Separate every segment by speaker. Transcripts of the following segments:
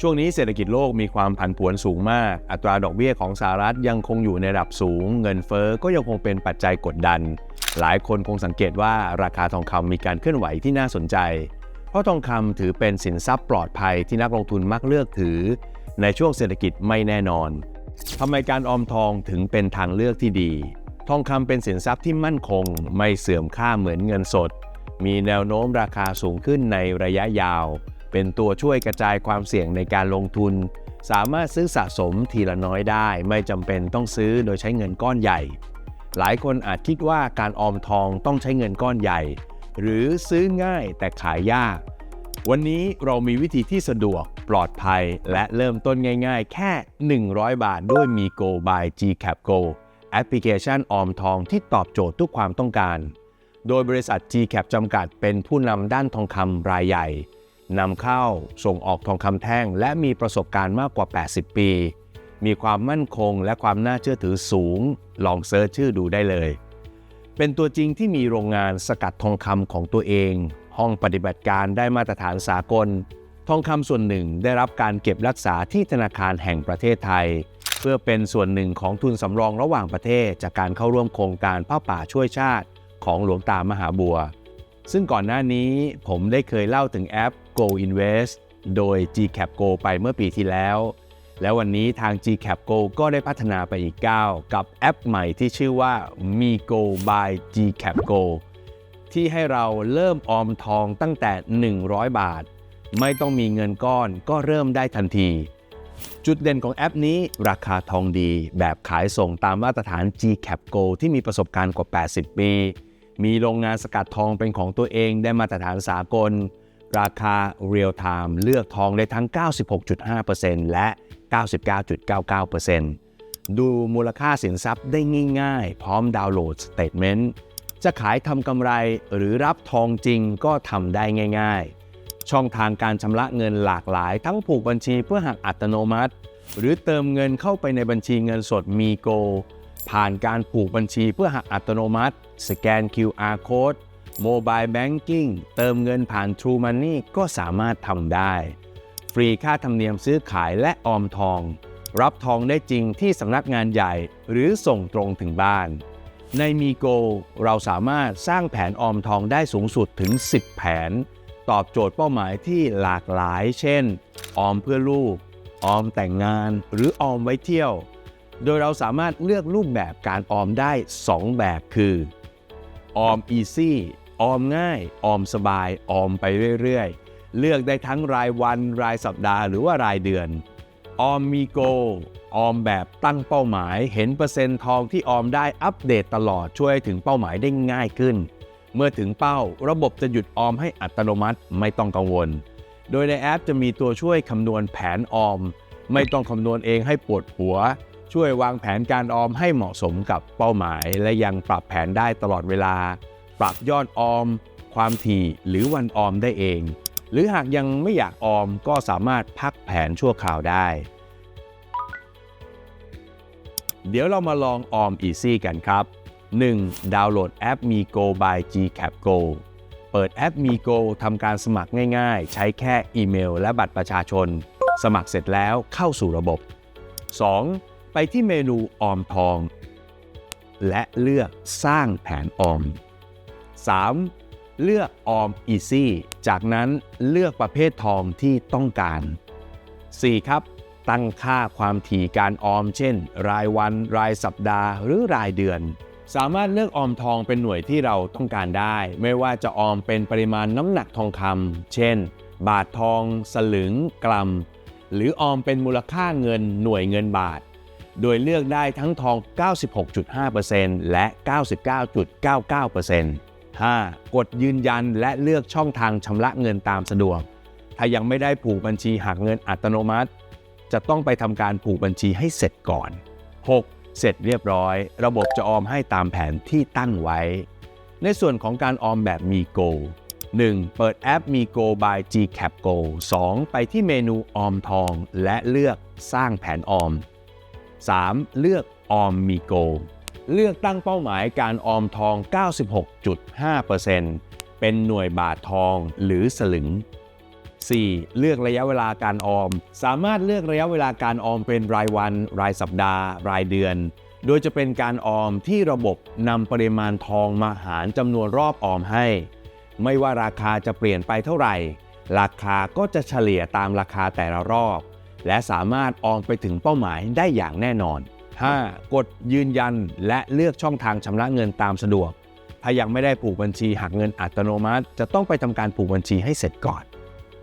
Speaker 1: ช่วงนี้เศรษฐกิจโลกมีความผันผวนสูงมาก อัตราดอกเบี้ยของสหรัฐยังคงอยู่ในระดับสูง เงินเฟอ้อก็ยังคงเป็นปัจจัยกดดัน หลายคนคงสังเกตว่าราคาทองคำมีการเคลื่อนไหวที่น่าสนใจ เพราะทองคำถือเป็นสินทรัพย์ปลอดภัยที่นักลงทุนมักเลือกถือ ในช่วงเศรษฐกิจไม่แน่นอนทำไมการออมทองถึงเป็นทางเลือกที่ดี ทองคำเป็นสินทรัพย์ที่มั่นคง ไม่เสื่อมค่าเหมือนเงินสด มีแนวโน้มราคาสูงขึ้นในระยะยาว เป็นตัวช่วยกระจายความเสี่ยงในการลงทุน สามารถซื้อสะสมทีละน้อยได้ ไม่จำเป็นต้องซื้อโดยใช้เงินก้อนใหญ่ หลายคนอาจคิดว่าการออมทองต้องใช้เงินก้อนใหญ่ หรือซื้อง่ายแต่ขายยาก วันนี้เรามีวิธีที่สะดวกปลอดภัย และเริ่มต้นง่าย ๆ แค่ 100 บาทด้วย MiGo by GCap Go แอปพลิเคชันออมทองที่ตอบโจทย์ทุกความต้องการ โดยบริษัท GCap จำกัดเป็นผู้นำด้านทองคำรายใหญ่ นำเข้าส่งออกทองคำแท่ง และมีประสบการณ์มากกว่า 80 ปี มีความมั่นคงและความน่าเชื่อถือสูง ลองเซิร์ชชื่อดูได้เลย เป็นตัวจริงที่มีโรงงานสกัดทองคำของตัวเอง ห้องปฏิบัติการได้มาตรฐานสากล ทองคำส่วนหนึ่งได้รับการเก็บรักษาที่ธนาคารแห่งประเทศไทย เพื่อเป็นส่วนหนึ่งของทุนสำรองระหว่างประเทศ จากการเข้าร่วมโครงการผ้าป่าช่วยชาติ ของหลวงตามหาบัว ซึ่งก่อนหน้านี้ผมได้เคยเล่าถึงแอป Go Invest โดย GCap Go ไปเมื่อปีที่แล้ว แล้ววันนี้ทาง GCap Go ก็ได้พัฒนาไปอีกก้าวกับแอปใหม่ที่ชื่อว่า MiGo by GCap Go ที่ให้เราเริ่มออมทองตั้งแต่ 100 บาท ไม่ต้องมีเงินก้อนก็เริ่มได้ทันที จุดเด่นของแอปนี้ราคาทองดีแบบขายส่งตามมาตรฐาน GCap Go ที่มีประสบการณ์กว่า 80 ปี มีโรงงานสกัดทองเป็นของตัวเองได้มาตรฐานสากล ราคาเรียลไทม์เลือกทองได้ทั้ง 96.5%และ 99.99%ดูมูลค่าสินทรัพย์ได้ง่ายๆ พร้อมดาวน์โหลดสเตทเมนต์จะขายทำกำไรหรือรับทองจริงก็ทำได้ง่าย ๆ ช่องทางการชำระเงินหลากหลาย ทั้งผูกบัญชีเพื่อหักอัตโนมัติ หรือเติมเงินเข้าไปในบัญชีเงินสดมีโก ผ่านการผูกบัญชีเพื่อหักอัตโนมัติ สแกน QR Code Mobile Banking เติมเงินผ่าน True Money ก็สามารถทำได้ ฟรีค่าธรรมเนียมซื้อขายและออมทอง รับทองได้จริงที่สำนักงานใหญ่ หรือส่งตรงถึงบ้าน ในมีโกเราสามารถสร้างแผนออมทองได้สูงสุดถึง 10 แผน ตอบโจทย์เป้าหมายที่หลากหลาย เช่น ออมเพื่อลูก ออมแต่งงาน หรือออมไว้เที่ยว โดยเราสามารถเลือกรูปแบบการออมได้ 2 แบบคือ ออม Easy ออมง่าย ออมสบาย ออมไปเรื่อยๆ เลือกได้ทั้งรายวันรายสัปดาห์หรือว่ารายเดือน ออมมีโก ออมแบบตั้งเป้าหมาย เห็นเปอร์เซ็นต์ทองที่ออมได้อัปเดตตลอดช่วยถึงเป้าหมายได้ง่ายขึ้น เมื่อถึงเป้าระบบจะหยุดออมให้อัตโนมัติไม่ต้องกังวล โดยในแอปจะมีตัวช่วยคำนวณแผนออม ไม่ต้องคำนวณเองให้ปวดหัว ช่วยวางแผนการออมให้เหมาะสมกับเป้าหมาย และยังปรับแผนได้ตลอดเวลา ปรับยอดออม ความถี่หรือวันออมได้เอง หรือหากยังไม่อยากออมก็สามารถพักแผนชั่วคราวได้ เดี๋ยวเรามาลองออม Easy กันครับ 1. ดาวน์โหลดแอป MiGo by GCap Go เปิดแอป MiGo ทำการสมัครง่ายๆ ใช้แค่อีเมลและบัตรประชาชน สมัครเสร็จแล้วเข้าสู่ระบบ 2. ไปที่เมนูออมทอง และเลือกสร้างแผนออม 3. เลือกออม Easy จากนั้นเลือกประเภททองที่ต้องการ 4. ครับ ตั้งค่าความถี่การออม เช่น รายวัน รายสัปดาห์ หรือรายเดือน สามารถเลือกออมทองเป็นหน่วยที่เราต้องการได้ ไม่ว่าจะออมเป็นปริมาณน้ำหนักทองคำเช่น บาททอง สลึง กรัม หรือออมเป็นมูลค่าเงินหน่วยเงินบาท โดยเลือกได้ทั้งทอง 96.5%และ 99.99% 5. กดยืนยันและเลือกช่องทางชำระเงินตามสะดวก ถ้ายังไม่ได้ผูกบัญชีหักเงินอัตโนมัติ จะต้องไปทำการผูกบัญชีให้เสร็จก่อน 6. เสร็จเรียบร้อย ระบบจะออมให้ตามแผนที่ตั้งไว้ ในส่วนของการออมแบบมีโก 1. เปิดแอปมี Go by GCap Go 2. ไปที่เมนูออมทอง และเลือกสร้างแผนออม 3. เลือกออมมีโก เลือกตั้งเป้าหมายการออมทอง 96.5%เป็นหน่วยบาททองหรือสลึง 4. เลือกระยะเวลาการออม สามารถเลือกระยะเวลาการออมเป็นรายวัน รายสัปดาห์ รายเดือน โดยจะเป็นการออมที่ระบบนำปริมาณทองมาหารจำนวนรอบออมให้ ไม่ว่าราคาจะเปลี่ยนไปเท่าไหร่ ราคาก็จะเฉลี่ยตามราคาแต่ละรอบ และสามารถออมไปถึงเป้าหมายได้อย่างแน่นอน 5. กดยืนยันและเลือกช่องทางชำระเงินตามสะดวก ถ้ายังไม่ได้ผูกบัญชีหักเงินอัตโนมัติ จะต้องไปทำการผูกบัญชีให้เสร็จก่อน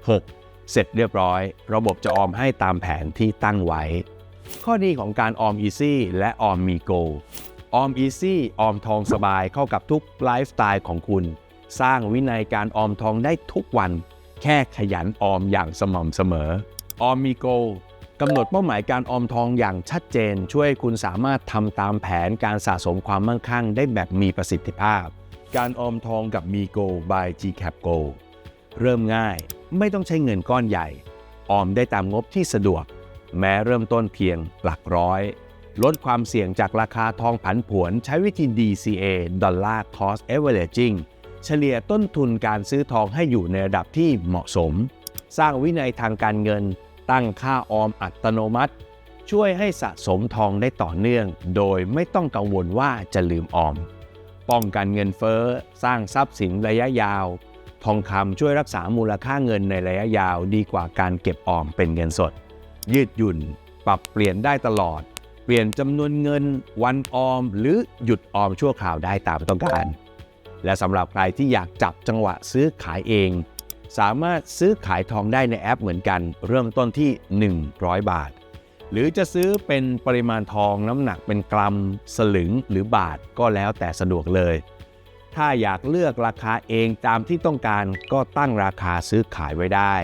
Speaker 1: 6. เสร็จเรียบร้อย ระบบจะออมให้ตามแผนที่ตั้งไว้ ข้อดีของการออม Easy และออมมีโกออม Easy ออมทองสบายเข้ากับทุกไลฟ์สไตล์ของคุณ สร้างวินัยการออมทองได้ทุกวัน แค่ขยันออมอย่างสม่ำเสมอ ออมมีโกกำหนดเป้าหมายการออมทองอย่างชัดเจน ช่วยคุณสามารถทำตามแผนการสะสมความมั่งคั่งได้แบบมีประสิทธิภาพ การออมทองกับมีโก by GCAP Go เริ่มง่ายไม่ต้องใช้เงินก้อนใหญ่ ออมได้ตามงบที่สะดวก แม้เริ่มต้นเพียงหลักร้อย ลดความเสี่ยงจากราคาทองผันผวนใช้วิธี DCA Dollar Cost Averaging เฉลี่ยต้นทุนการซื้อทองให้อยู่ในระดับที่เหมาะสม สร้างวินัยทางการเงิน ตั้งค่าออมอัตโนมัติ ช่วยให้สะสมทองได้ต่อเนื่อง โดยไม่ต้องกังวลว่าจะลืมออม ป้องกันเงินเฟ้อ สร้างทรัพย์สินระยะยาว ทองคำช่วยรักษามูลค่าเงินในระยะยาวดีกว่าการเก็บออมเป็นเงินสด ยืดหยุ่น ปรับเปลี่ยนได้ตลอด เปลี่ยนจำนวนเงิน วันออม หรือหยุดออมชั่วคราวได้ตามต้องการ และสำหรับใครที่อยากจับจังหวะซื้อขายเอง สามารถซื้อขายทองได้ในแอปเหมือนกัน เริ่มต้นที่ 100 บาท หรือจะซื้อเป็นปริมาณทองน้ำหนักเป็นกรัม สลึงหรือบาทก็แล้วแต่สะดวกเลย ถ้าอยากเลือกราคาเองตามที่ต้องการก็ตั้งราคาซื้อขายไว้ได้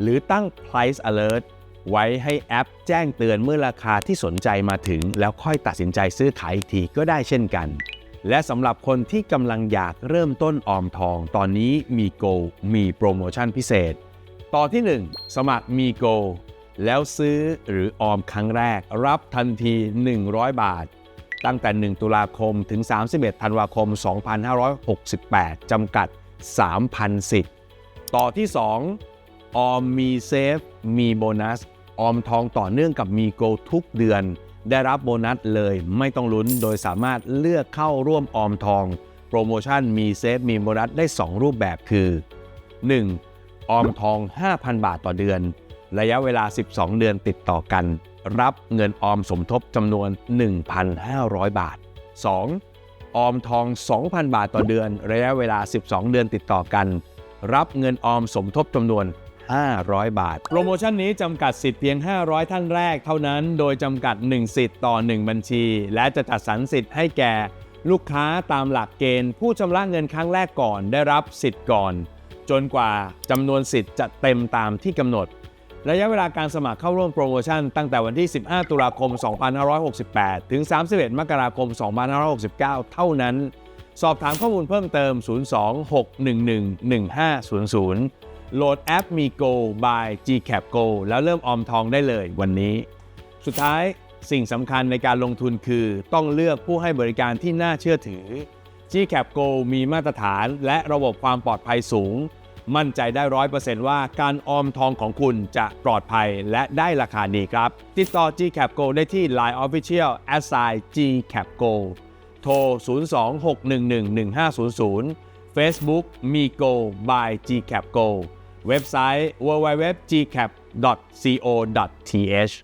Speaker 1: หรือตั้ง price alert ไว้ให้แอปแจ้งเตือนเมื่อราคาที่สนใจมาถึง แล้วค่อยตัดสินใจซื้อขายอีกทีก็ได้เช่นกัน และสำหรับคนที่กำลังอยากเริ่มต้นออมทอง ตอนนี้มี Go มีโปรโมชั่นพิเศษ ต่อที่ 1 สมัครมี Go แล้วซื้อหรือออมครั้งแรก รับทันที 100 บาท ตั้งแต่ 1 ตุลาคมถึง 31 ธันวาคม 2568 จำกัด 3,000 สิทธิ์ ต่อที่ 2 ออมมีเซฟ มีโบนัส ออมทองต่อเนื่องกับมีโกทุกเดือน ได้รับโบนัสเลยไม่ต้องลุ้นโดยสามารถเลือกเข้าร่วมออมทอง โปรโมชั่นมีเซฟมีโบนัสได้ 2 รูปแบบคือ 1. ออมทอง 5,000 บาทต่อเดือน ระยะเวลา 12 เดือนติดต่อกัน รับเงินออมสมทบจำนวน 1,500 บาท 2. ออมทอง 2,000 บาทต่อเดือน ระยะเวลา 12 เดือนติดต่อกัน รับเงินออมสมทบจำนวน 500 บาท โปรโมชั่นนี้จำกัดสิทธิ์เพียง 500 ท่านแรกเท่านั้น โดยจำกัด 1 สิทธิ์ต่อ 1 บัญชี และจะจัดสรรสิทธิ์ให้แก่ ลูกค้าตามหลักเกณฑ์ ผู้ชำระเงินครั้งแรกก่อนได้รับสิทธิ์ก่อน จนกว่าจำนวนสิทธิ์จะเต็มตามที่กำหนด ระยะเวลาการสมัครเข้าร่วมโปรโมชั่นตั้งแต่วันที่ 15 ตุลาคม 2568 ถึง 31 มกราคม 2569 เท่านั้น สอบถามข้อมูลเพิ่มเติม 026111500 โหลดแอปมี Go by GCAP Go แล้วเริ่มออมทองได้เลยวันนี้ สุดท้ายสิ่งสำคัญในการลงทุนคือต้องเลือกผู้ให้บริการที่น่าเชื่อถือ GCAP Go มีมาตรฐานและระบบความปลอดภัยสูง มั่นใจได้ร้อยเปอร์เซนต์ว่าการออมทองของคุณจะปลอดภัยและได้ราคาดีครับ ติดต่อ GCAP Go ได้ที่ Line Official assign GCAP Go โทร 026111500 Facebook มี Go by GCAP Go เว็บไซต์ www.gcap.co.th